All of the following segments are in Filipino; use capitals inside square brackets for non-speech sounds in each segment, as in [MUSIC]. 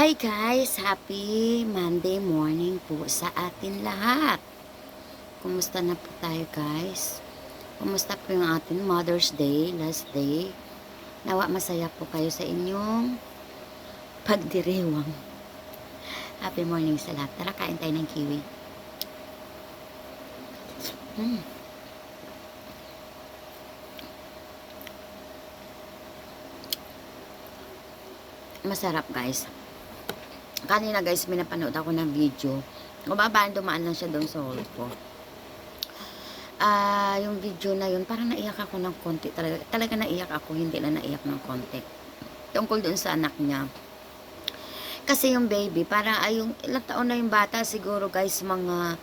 Hi guys! Happy Monday morning po sa atin lahat. Kumusta na po tayo guys? Kumusta po yung ating Mother's Day, last day? Nawa masaya po kayo sa inyong pagdiriwang. Happy morning sa lahat. Tara, kain tayo ng kiwi. Hmm. Masarap guys. Kanina guys, may napanood ako ng video. Kumabaan, dumaan lang siya doon sa hall ko. Ah, yung video na yun, parang naiyak ako ng konti. Talaga, talaga naiyak ako, hindi na naiyak ng konti. Tungkol doon sa anak niya. Kasi yung baby, parang ay yung ilang taon na yung bata, siguro guys, mga,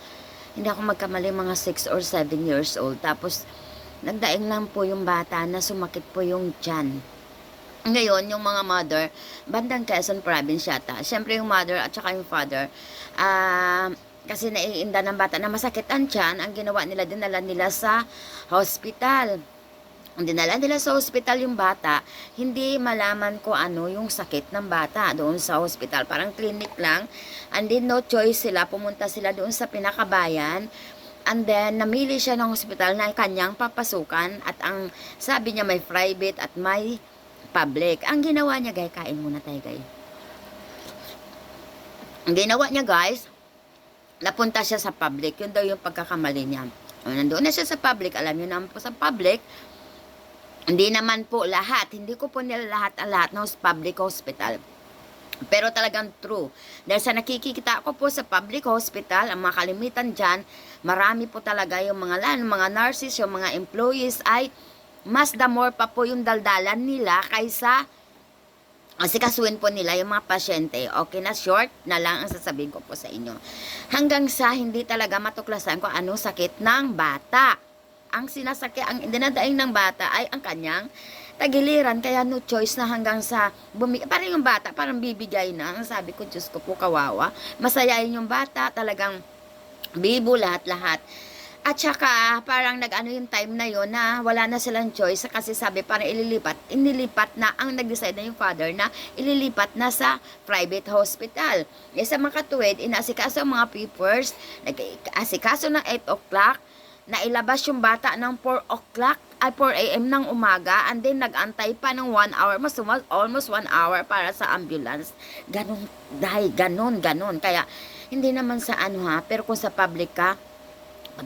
hindi ako magkamali, mga 6 or 7 years old. Tapos, nagdaing lang po yung bata na sumakit po yung tiyan. Ngayon, yung mga mother, bandang Quezon Province yata. Siyempre yung mother at saka yung father, ah, kasi naiinda ng bata na masakit ang tiyan, ang ginawa nila, dinala nila sa hospital. Dinala nila sa hospital yung bata, hindi malaman ko ano yung sakit ng bata doon sa hospital. Parang clinic lang. And then no choice sila, pumunta sila doon sa pinakabayan. And then, namili siya ng hospital na kanyang papasukan at ang sabi niya may private at may public. Ang ginawa niya, guys, kain muna tayo, guys. Ang ginawa niya, guys, napunta siya sa public. Yun daw yung pagkakamali niya. O, Nandoon na siya sa public. Alam niyo naman po sa public, hindi naman po lahat. Hindi ko po nila lahat ang lahat ng public hospital. Pero talagang true. Dahil sa nakikita ko po sa public hospital, ang mga kalimitan dyan, marami po talaga yung mga lan, mga nurses, yung mga employees ay mas more pa po yung daldalan nila kaysa asikasuin po nila yung mga pasyente. Okay na, short na lang ang sasabihin ko po sa inyo. Hanggang sa hindi talaga matuklasan kung anong sakit ng bata. Ang sinasakit, ang dinadaing ng bata ay ang kanyang tagiliran. Kaya no choice na hanggang sa, bumi parang yung bata, parang bibigay na. Ang sabi ko, Diyos ko po, kawawa. Masayain yung bata, talagang bibo lahat-lahat. At saka, parang nag-ano yung time na yon na wala na silang choice kasi sabi parang ililipat, inilipat na, ang nag-decide na yung father na ililipat na sa private hospital. E sa mga katuwid, inaasikaso ang mga papers, nag-asikaso ng 8 o'clock, nailabas yung bata ng 4 o'clock ay 4 a.m. ng umaga and then nag-antay pa ng 1 hour, mas almost 1 hour para sa ambulance. Ganon, dahil ganon, ganon. Kaya, hindi naman sa ano ha, pero kung sa public ka,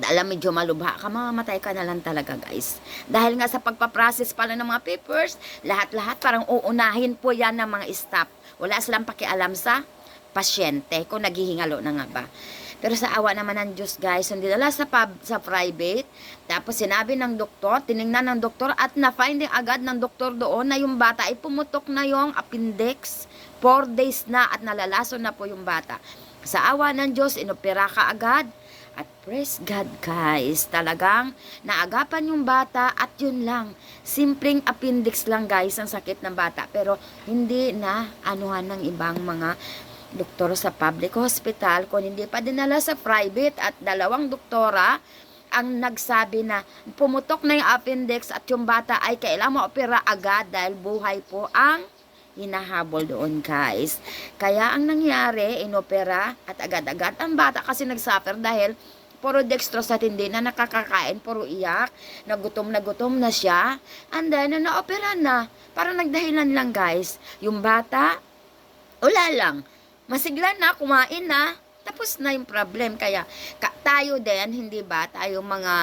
alam medyo malubha ka, mamamatay ka na lang talaga guys. Dahil nga sa pagpaprocess pala ng mga papers, lahat-lahat parang uunahin po yan ng mga staff. Wala silang pakialam sa pasyente kung naghihingalo na nga ba. Pero sa awa naman ng Diyos guys, hindi dala sa, pub, sa private. Tapos sinabi ng doktor, tiningnan ng doktor at na-finding agad ng doktor doon na yung bata ay pumutok na yung appendix. 4 days na at nalalaso na po yung bata. Sa awa ng Diyos, inopera ka agad. At praise God guys, talagang naagapan yung bata at yun lang. Simpleng appendix lang guys ang sakit ng bata. Pero hindi na anuhan ng ibang mga doktor sa public hospital kung hindi pa dinala sa private at dalawang doktora ang nagsabi na pumutok na yung appendix at yung bata ay kailangan maopera agad dahil buhay po ang hinahabol doon guys. Kaya ang nangyari, inopera at agad-agad ang bata kasi nagsuffer dahil puro dextrose at hindi na nakakakain, puro iyak, nagutom na gutom na siya, and then na naopera na. Parang nagdahilan lang guys. Yung bata, wala lang. Masigla na, kumain na, tapos na yung problem. Kaya ka, tayo din, hindi ba, tayo mga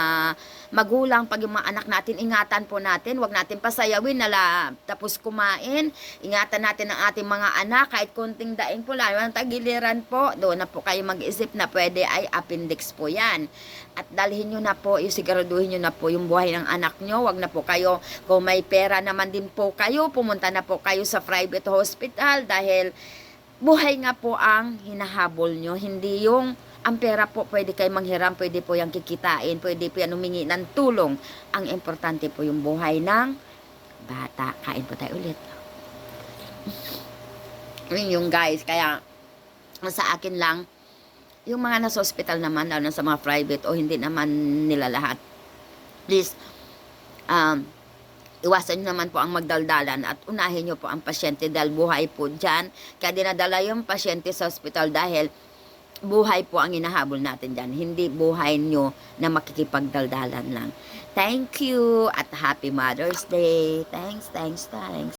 magulang, pag yung mga anak natin, ingatan po natin, wag natin pasayawin nala tapos kumain. Ingatan natin ang ating mga anak, kahit konting daing po, lalo ng tagiliran po, doon na po kayo mag-isip na pwede ay appendix po yan. At dalhin nyo na po, yung siguraduhin nyo na po yung buhay ng anak nyo, wag na po kayo, kung may pera naman din po kayo, pumunta na po kayo sa private hospital dahil buhay nga po ang hinahabol nyo, hindi yung ang pera po pwede kayo manghiram, pwede po yung kikitain, pwede po yan humingi ng tulong. Ang importante po yung buhay ng bata. Kain po tayo ulit. [LAUGHS] Yun yung guys, kaya sa akin lang, yung mga nasa hospital naman, lalo na sa mga private o hindi naman nila lahat, please, um, iwasan nyo naman po ang magdaldalan at unahin nyo po ang pasyente dahil buhay po dyan. Kaya dinadala yung pasyente sa hospital dahil buhay po ang inahabol natin dyan. Hindi buhay nyo na makikipagdaldalan lang. Thank you at happy Mother's Day. Thanks, thanks, thanks.